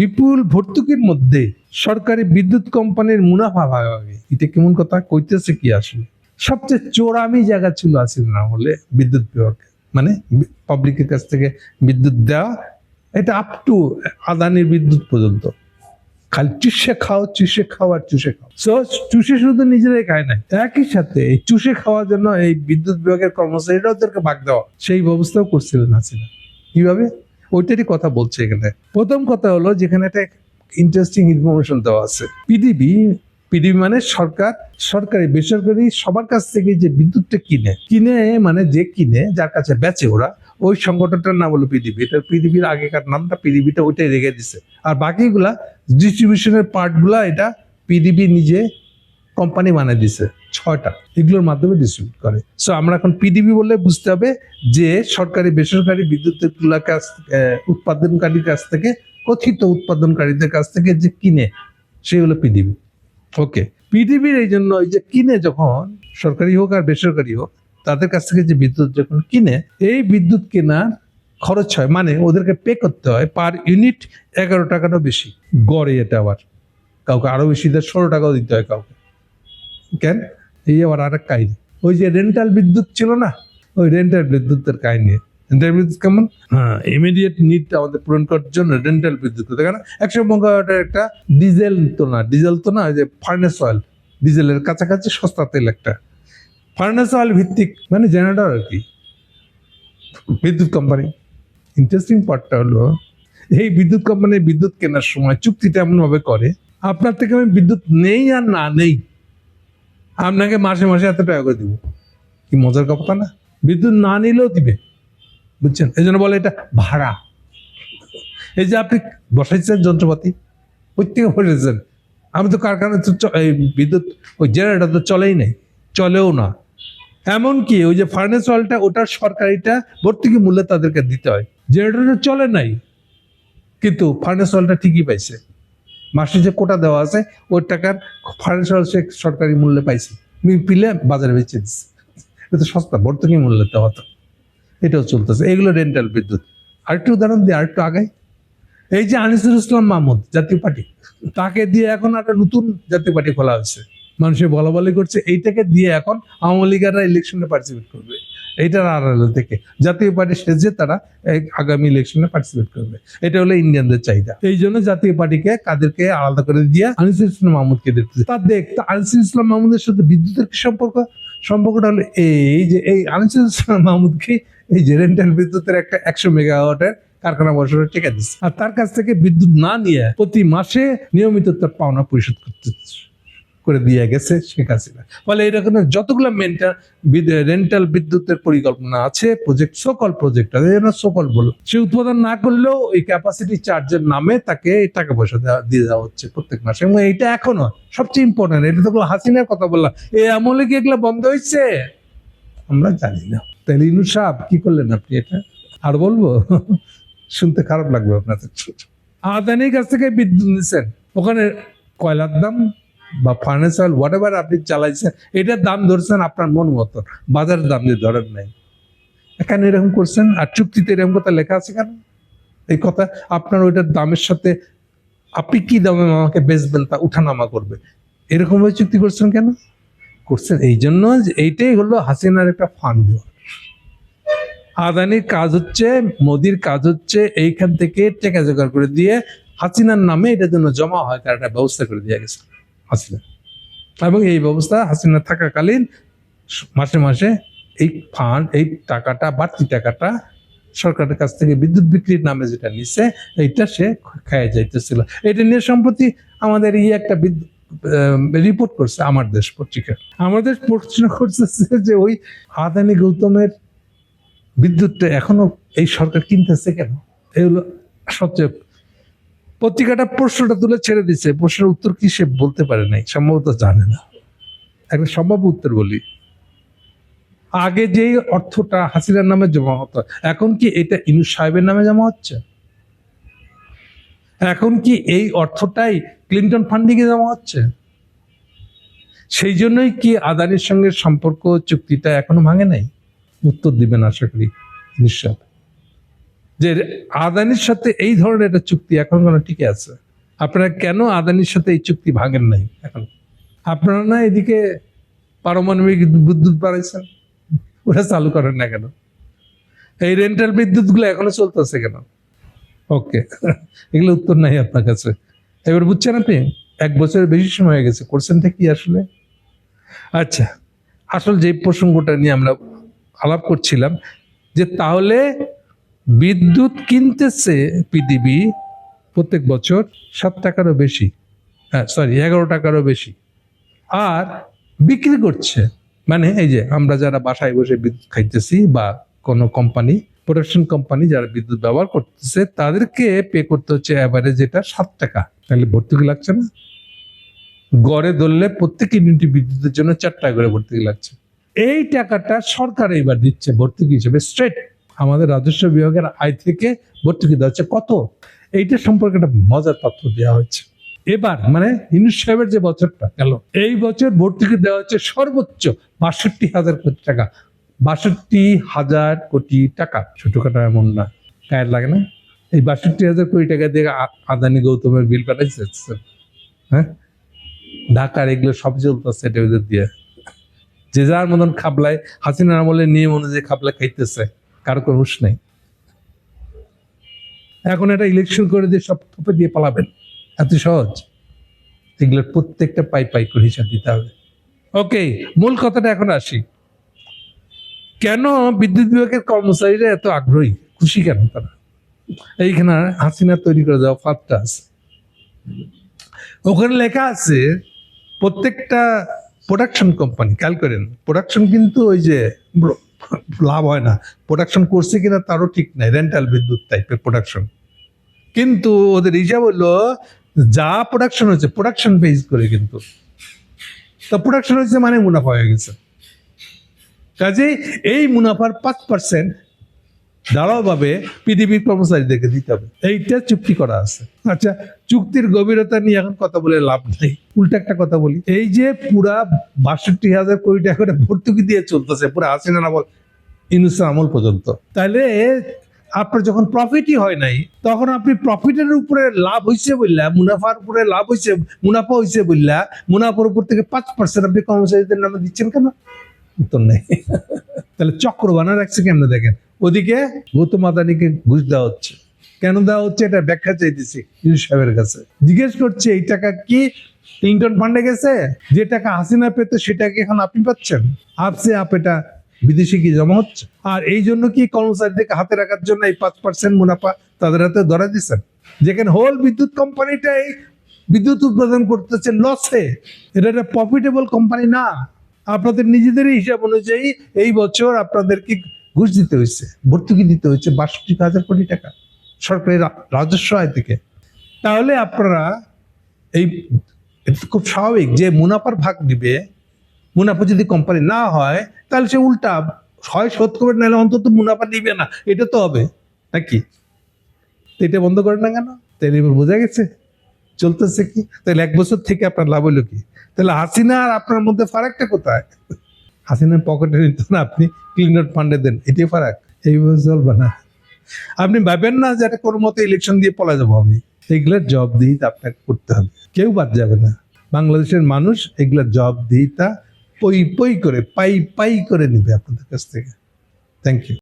বিপুল ভর্তুকির মধ্যে সরকারি বিদ্যুৎ কোম্পানির মুনাফা ভাগাভাগি এটা কেমন কথা? কইতেছে কি আসলে? সবচেয়ে চোরামি জায়গা ছিল আসিল না হলে বিদ্যুৎ বিভাগ মানে পাবলিকের কাছ থেকে বিদ্যুৎ দেওয়া, এটা আপ টু আদানির বিদ্যুৎ পর্যন্ত। খালি চুষে খাও চুষে খাও আর চুষে খাও। চুষে শুধু নিজেরাই খায় নাই। একই সাথে এই চুষে খাওয়ার জন্য এই বিদ্যুৎ বিভাগের কর্মচারীরা ওদেরকে ভাগ দেওয়া। সেই ব্যবস্থাও করছিলেন হাসিনা। কীভাবে? ওইটারই কথা বলছে এখানে। প্রথম কথা হলো যেখানে একটা ইন্টারেস্টিং ইনফরমেশন দেওয়া আছে। পিডিবি পিডিবি মানে সরকার, সরকারি, বেসরকারি সবার কাছ থেকে যে বিদ্যুৎটা কিনে কিনে মানে যে কিনে, যার কাছে বেচে ওরা, ওই সংগঠনটার নাম হলো পিডিবি এটা পৃথিবীর আগেকার নামটা পৃথিবীটা ওইটাই রেখে দিছে। আর বাকিগুলা ডিস্ট্রিবিউশনের পার্টগুলা এটা পিডিবি নিজে কোম্পানি বানিয়ে দিছে, ছয়টা, এগুলোর মাধ্যমে ডিস্ট্রিবিউট করে। সো আমরা এখন পিডিবি বলে বুঝতে হবে যে সরকারি, বেসরকারি বিদ্যুতের কাছ উৎপাদনকারীর কাছ থেকে, কথিত উৎপাদনকারীদের কাছ থেকে যে কিনে সেগুলো পিডিবি ওকে পিডিবির এই জন্য এই যে কিনে যখন, সরকারি হোক আর বেসরকারি হোক, তাদের কাছ থেকে যে বিদ্যুৎ যখন কিনে, এই বিদ্যুৎ কেনার খরচ হয় মানে ওদেরকে পে করতে হয় পার ইউনিট এগারো টাকারও বেশি। গড়ে এটা আবার। কাউকে আরও বেশি দেয়, ষোলো টাকাও দিতে হয় কাউকে। কেন? এই আবার আরেক কাহিনী। ওই যে রেন্টাল বিদ্যুৎ ছিল না, ওই রেন্টাল বিদ্যুতের কাহিনী। রেন্টাল বিদ্যুৎ কেমন? হ্যাঁ ইমিডিয়েট নিডটা আমাদের পূরণ করার জন্য রেন্টাল বিদ্যুৎ করতে কেন? একশো মেগাওয়াটের একটা ডিজেল তো না ডিজেল তো না, ওই যে ফার্নেস অয়েল ডিজেলের কাছাকাছি সস্তা তেল একটা। ফার্নেস অয়েল ভিত্তিক মানে জেনারেটর আর কি। বিদ্যুৎ কোম্পানি ইন্টারেস্টিং পার্টটা হলো, এই বিদ্যুৎ কোম্পানি বিদ্যুৎ কেনার সময় চুক্তিটা এমনভাবে করে, আপনার থেকে আমি বিদ্যুৎ নেই আর না নেই। আপনাকে মাসে মাসে এত টাকা করে দিব। কি মজার কথা না? বিদ্যুৎ না নিলেও দিবে। বুঝছেন? এই জন্য বলে এটা ভাড়া। এই যে আপনি বসাইছেন যন্ত্রপাতি থেকে বসেছেন। আমি তো কারখানা তো এই বিদ্যুৎ, ওই জেনারেটার তো চলেই নাই। চলেও না। এমনকি ওই যে ফার্নেস অয়েলটা ওটার সরকারিটা ভর্তুকি মূল্যে তাদেরকে দিতে হয়। জেনারেটর চলে নাই, কিন্তু ফার্নেস অয়েলটা ঠিকই পাইছে। মাসে যে কোটা দেওয়া আছে, ওই টাকার ফার্নেস অয়েল সে সরকারি মূল্যে পাইছে। পিলে বাজারে বেচে দিচ্ছে এটা সস্তা ভর্তুকি মূল্যে দেওয়া তো। এটাও চলতেছে। এগুলো রেন্টাল বিদ্যুৎ। আরেকটু উদাহরণ দিয়ে, আরেকটু আগাই। এই যে আনিসুল ইসলাম মাহমুদ, জাতীয় পার্টি, তাকে দিয়ে এখন একটা নতুন জাতীয় পার্টি খোলা হয়েছে। মানুষের বলা বলি করছে, এইটাকে দিয়ে এখন আওয়ামী লীগাররা ইলেকশনে পার্টিসিপেট করবে। এইটার আড়ালে থেকে। জাতীয় পার্টি সেজে তারা আগামী ইলেকশনে পার্টিসিপেট করবে। এটা হলো ইন্ডিয়ানদের চাহিদা। এই জন্য জাতীয় পার্টিকে কাদেরকে আলাদা করে দিয়ে আনিসুল ইসলাম মাহমুদকে দেখতে তা দেখ আনিসুল ইসলাম মাহমুদের সাথে বিদ্যুতের কি সম্পর্ক? সম্পর্কটা হলো এই যে, এই আনিসুল ইসলাম মাহমুদকে এই যে রেন্টাল বিদ্যুতের একটা একশো মেগাওয়াটের কারখানা বসানোর টিকা দিচ্ছে। আর তার কাছ থেকে বিদ্যুৎ না নিয়ে প্রতি মাসে নিয়মিত তার পাওনা পরিশোধ করতে করে দিয়ে গেছে শেখ হাসিনা। ফলে এরকম যতগুলো মেন্টাল রেন্টাল বিদ্যুতের পরিকল্পনা আছে প্রজেক্ট সকল প্রজেক্ট সকল বলো। সে উৎপাদন না করলেও ওই ক্যাপাসিটি চার্জের নামে তাকে টাকা পয়সা দিয়ে দেওয়া হচ্ছে প্রত্যেক মাসে। এবং এইটা এখনও সবচেয়ে ইম্পর্টেন্ট এটা তো হাসিনার কথা বললাম। এই আমলে কি এগুলো বন্ধ হয়েছে? আমরা জানি না। তাহলে ইনু সাহেব, কি করলেন আপনি এটা? আর বলব? শুনতে খারাপ লাগবে আপনাদের। আদানির কাছ থেকে বিদ্যুৎ নিচ্ছেন ওখানে কয়লার দাম? বা ফার্নেসাল হোয়াট আপনি চালাইছেন, এটার দাম ধরছেন আপনার মন মতো। বাজারের দাম দিয়ে ধরেন নাই। কেন এরকম করছেন, আর চুক্তিতে এরকম কথা লেখা আছে কেন? এই কথা, আপনার ওইটার দামের সাথে আপনি কি দামে আমাকে বেচবেন তা উঠানামা করবে? এরকম ভাবে চুক্তি করছেন কেন? করছেন এই জন্য এইটাই হলো হাসিনার একটা ফান্ড আদানির কাজ হচ্ছে, মোদির কাজ হচ্ছে এইখান থেকে টেকা জোগাড় করে দিয়ে হাসিনার নামে এটার জন্য জমা হয়, তার একটা ব্যবস্থা করে দেওয়া গেছে। হাসিনা এবং এই ব্যবস্থা হাসিনা থাকাকালীন মাসে মাসে এই ফান্ড, এই টাকাটা, বাড়তি টাকাটা সরকারের কাছ থেকে বিদ্যুৎ বিক্রির নামে যেটা নিচ্ছে এইটা সে খায় যাইতেছিল। এটা নিয়ে সম্প্রতি আমাদের এই একটা বিদ্যুৎ রিপোর্ট করছে আমার দেশ পত্রিকা। আমার দেশ প্রশ্ন করছে যে ওই আদানি গৌতমের বিদ্যুৎটা এখনও এই সরকার কিনতেছে কেন? এই হলো সবচেয়ে পত্রিকাটা প্রশ্নটা তুলে ছেড়ে দিচ্ছে প্রশ্নের উত্তর কি সে বলতে পারে নাই, সম্ভবত জানে না। একটা সম্ভাব্য উত্তর বলি। আগে যেই অর্থটা হাসিনার নামে জমা হতো, এখন কি এটা ইনু সাহেবের নামে জমা হচ্ছে? এখন কি এই অর্থটাই ক্লিন্টন ফান্ডিংয়ে জমা হচ্ছে? সেই জন্যই কি আদানির সঙ্গে সম্পর্ক, চুক্তিটা এখনও ভাঙে নাই? উত্তর দিবেন আশা করি নিঃস্বাদ যে আদানির সাথে এই ধরনের একটা চুক্তি এখন কেন টিকে আছে। আপনারা কেন আদানির সাথে এই চুক্তি ভাঙেন নাই এখন? আপনারা না এদিকে পারমাণবিক বিদ্যুৎ বাড়াইছেন। ওটা চালু করেন না কেন? এই রেন্টাল বিদ্যুৎ গুলো এখনও চলতেছে কেন? ওকে, এগুলো উত্তর নাই আপনার কাছে। এবার বুঝছেন আপনি? এক বছরের বেশি সময় হয়ে গেছে। করছেনটা কি আসলে? আচ্ছা আসল যে প্রসঙ্গটা নিয়ে আমরা আলাপ করছিলাম, যে তাহলে বিদ্যুৎ কিনতেছে পৃথিবী প্রত্যেক বছর সাত টাকারও বেশি। হ্যাঁ সরি এগারো টাকারও বেশি। আর বিক্রি করছে। মানে এই যে আমরা যারা বাসায় বসে বিদ্যুৎ খাইতেছি বা কোনো কোম্পানি প্রোডাকশন কোম্পানি যারা বিদ্যুৎ ব্যবহার করতেছে, তাদেরকে পে করতে হচ্ছে অ্যাভারেজ যেটা সাত টাকা। তাহলে ভর্তুকি লাগছে না? গড়ে ধরলে প্রত্যেক ইউনিটি বিদ্যুতের জন্য চার টাকা করে ভর্তুকি লাগছে। এই টাকাটা সরকার এইবার দিচ্ছে ভর্তুকি হিসেবে স্ট্রেট আমাদের রাজস্ব বিভাগের আয় থেকে ভর্তুকি দেওয়া হচ্ছে। কত? এইটা সম্পর্কে একটা মজার তথ্য দেওয়া হচ্ছে এবার মানে ইনুস সাহেবের যে বছরটা গেল, এই বছর ভর্তুকি দেওয়া হচ্ছে সর্বোচ্চ বাষট্টি হাজার কোটি টাকা। বাষট্টি হাজার কোটি টাকা। ছোটখাটো এমন না, গায়ের লাগে না। এই বাষট্টি হাজার কোটি টাকা দিয়ে আদানি গৌতমের বিল পাঠাইছে হ্যাঁ? ঢাকার এগুলো সব চলতেছে এটা দিয়ে। যে যার মতন খাবলায়, হাসিনার আমলের নিয়ম অনুযায়ী খাবলা খাইতেছে। কারও কোনো হুশ নেই। এখন এটা ইলেকশন করে দিয়ে সব থপে দিয়ে পালাবেন। এত সহজ। এগুলোর প্রত্যেকটা পাই পাই করে হিসাব দিতে হবে। ওকে মূল কথাটা এখন আসি। কেন বিদ্যুৎ বিভাগের কর্মচারীরা এত আগ্রহী? খুশি কেন তারা? এইখানে হাসিনা তৈরি করে দেওয়া ফাঁদটা আছে। ওখানে লেখা আছে, প্রত্যেকটা প্রোডাকশন কোম্পানি খেয়াল করেন প্রোডাকশন কিন্তু ওই যে লাভ হয় না। প্রোডাকশন করছে কিনা তারও ঠিক নাই। রেন্টাল বিদ্যুৎ টাইপের প্রোডাকশন কিন্তু ওদের হিসাব হলো যা প্রোডাকশন হয়েছে প্রোডাকশন বেস করে কিন্তু। তা প্রোডাকশন হয়েছে মানে মুনাফা হয়ে গেছে। কাজে এই মুনাফার পাঁচ পার্সেন্ট ধারাভাবে পৃথিবীর কর্মচারীদেরকে দিতে হবে। এইটা চুক্তি করা আছে। আচ্ছা চুক্তির গভীরতা নিয়ে এখন কথা বলে লাভ নেই। উল্টা একটা কথা বলি। এই যে পুরা বাষট্টি হাজার কোটি টাকা করে ভর্তুকি দিয়ে চলতেছে, পুরো হাসিনা আমল, ইনুসের আমল পর্যন্ত। তাহলে আপনার যখন প্রফিটই হয় নাই, তখন আপনি প্রফিটের উপরে লাভ হয়েছে বললা, মুনাফার উপরে লাভ হয়েছে মুনাফা হয়েছে বললা, মুনাফার উপর থেকে পাঁচ পার্সেন্ট আপনি কর্মচারীদের নামে দিচ্ছেন কেন? উত্তর নেই। তাহলে চক্র বানা রাখছে কেমনে দেখেন? ওদিকে গৌতম আদানিকে ঘুষ দেওয়া হচ্ছে। কেন দেওয়া হচ্ছে? এটা ব্যাখ্যা চাইতেছি সাহেবের কাছে। জিজ্ঞেস করছে, এই টাকা কি ক্লিন্টন ফান্ডে গেছে? যে টাকা হাসিনা পেতো সেটা কি এখন আপনি পাচ্ছেন? আপসে আপ, এটা বিদেশে কি জমা হচ্ছে? আর এই জন্য কি কর্মচারীদেরকে হাতে রাখার জন্য এই পাঁচ পার্সেন্ট মুনাফা তাদের হাতে ধরা দিচ্ছেন যেখানে হোল বিদ্যুৎ কোম্পানিটাই বিদ্যুৎ উৎপাদন করতেছে লসে এটা একটা প্রফিটেবল কোম্পানি না। আপনাদের নিজেদেরই হিসাব অনুযায়ী এই বছর আপনাদেরকে ঘুষ দিতে হয়েছে, ভর্তুকি দিতে হয়েছে বাষট্টি হাজার কোটি টাকা সরকারি রা- রাজস্ব আয় থেকে। তাহলে আপনারা এই খুব স্বাভাবিক যে মুনাফার ভাগ দিবে মুনাফা যদি কোম্পানি না হয়, তাহলে সে উল্টা হয় শোধ করবে, নাহলে অন্তত মুনাফা নিবে না। এটা তো হবে, নাকি? এটা বন্ধ করে না কেন? তাহলে এবার বোঝা গেছে। চলতেছে কি? তাহলে এক বছর থেকে আপনার লাভ হলো কি? তাহলে হাসিনা আর আপনার মধ্যে ফারাকটা কোথায়? হাসিনার পকেটে নিত না আপনি ক্লিনার ফান্ডে দেন, এটাই ফারাক। এইভাবে চলবে না। আপনি ভাবেন না যে এটা কোনো মতো ইলেকশন দিয়ে পলা যাব আমি। এগুলোর জব দিই আপনাকে করতে হবে। কেউ বাদ যাবে না। বাংলাদেশের মানুষ এগুলোর জব দিই তা পই পই করে, পাই পাই করে নিবে আপনাদের কাছ থেকে। Thank you